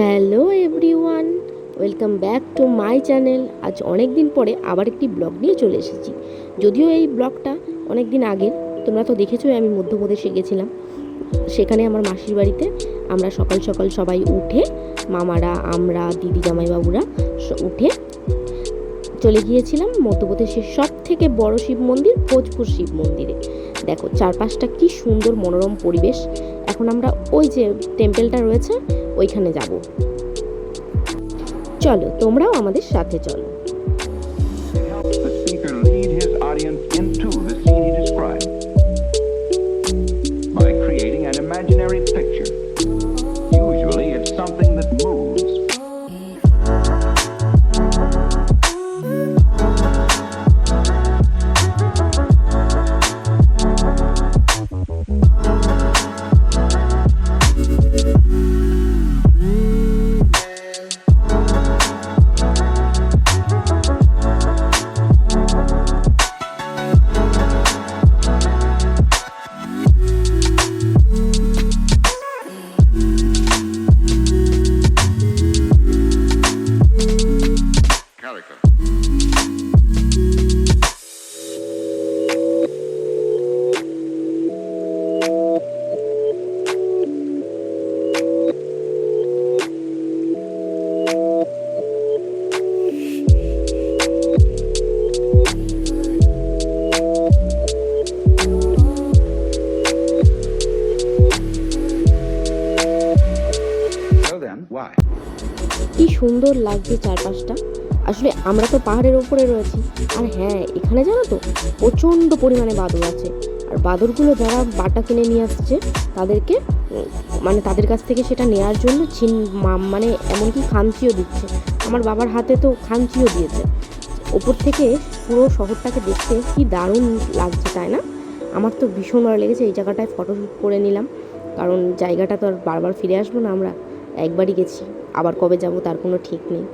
Hello everyone, welcome back to my channel. আজ অনেক দিন পরে আবার একটি ব্লগ নিয়ে চলে এসেছি। যদিও এই ব্লগটা অনেক দিন আগের, তোমরা তো দেখেছোই আমি মধ্যপ্রদেশে গেছিলাম সেখানে আমার মাসির বাড়িতে আমরা সকাল সকাল সবাই উঠে মামারা, আমরা, দিদি জামাইবাবুরা উঠে চলে গিয়েছিলাম মধ্যপ্রদেশের সব থেকে বড় শিব মন্দির ভোজপুর শিব মন্দিরে। দেখো, চারপাশটা কি সুন্দর মনোরম পরিবেশ। এখন আমরা ওই যে টেম্পেলটা রয়েছে, ওইখানে যাব। চলো, তোমরাও আমাদের সাথে চলো। কি সুন্দর লাগছে চারপাশটা। আসলে আমরা তো পাহাড়ের ওপরে রয়েছি। আর হ্যাঁ এখানে জানো তো প্রচণ্ড পরিমাণে বাদর আছে। আর বাদরগুলো যারা বাটা কিনে নিয়ে আসছে, তাদেরকে মানে তাদের কাছ থেকে সেটা নেওয়ার জন্য ছিন মানে এমনকি খামচিও দিচ্ছে। আমার বাবার হাতে তো খামচিও দিয়েছে। ওপর থেকে পুরো শহরটাকে দেখতে কি দারুণ লাগছে, তাই না? আমার তো ভীষণ ভালো লেগেছে। এই জায়গাটায় ফটোশ্যুট করে নিলাম। কারণ জায়গাটা তো আর বারবার ফিরে আসব না আমরা। একবারই গেছি। আবার কবে যাব তার কোনো ঠিক নেই।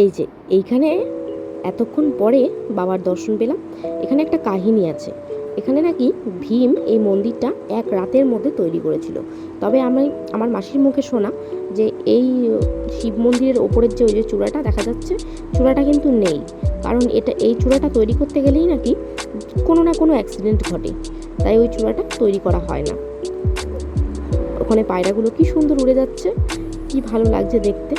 এই যে এইখানে এতক্ষণ পরে বাবার দর্শন পেলাম। এখানে একটা কাহিনী আছে। এখানে নাকি ভীম এই মন্দিরটা এক রাতের মধ্যে তৈরি করেছিল। তবে আমি, আমার মাসির মুখে শোনা যে এই শিব মন্দিরের ওপরের যে ওই যে চূড়াটা দেখা যাচ্ছে, চূড়াটা কিন্তু নেই। কারণ এটা, এই চূড়াটা তৈরি করতে গেলেই নাকি কোনো না কোনো অ্যাক্সিডেন্ট ঘটে। তাই ওই চূড়াটা তৈরি করা হয় না। ওখানে পায়রাগুলো কি সুন্দর উড়ে যাচ্ছে, কি ভালো লাগছে দেখতে।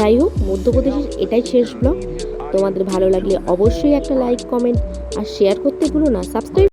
যাই হোক, মধ্যপ্রদেশের এটাই শেষ ব্লগ তোমাদের ভালো লাগলে অবশ্যই একটা লাইক কমেন্ট আর শেয়ার করতে ভুলো না। সাবস্ক্রাইব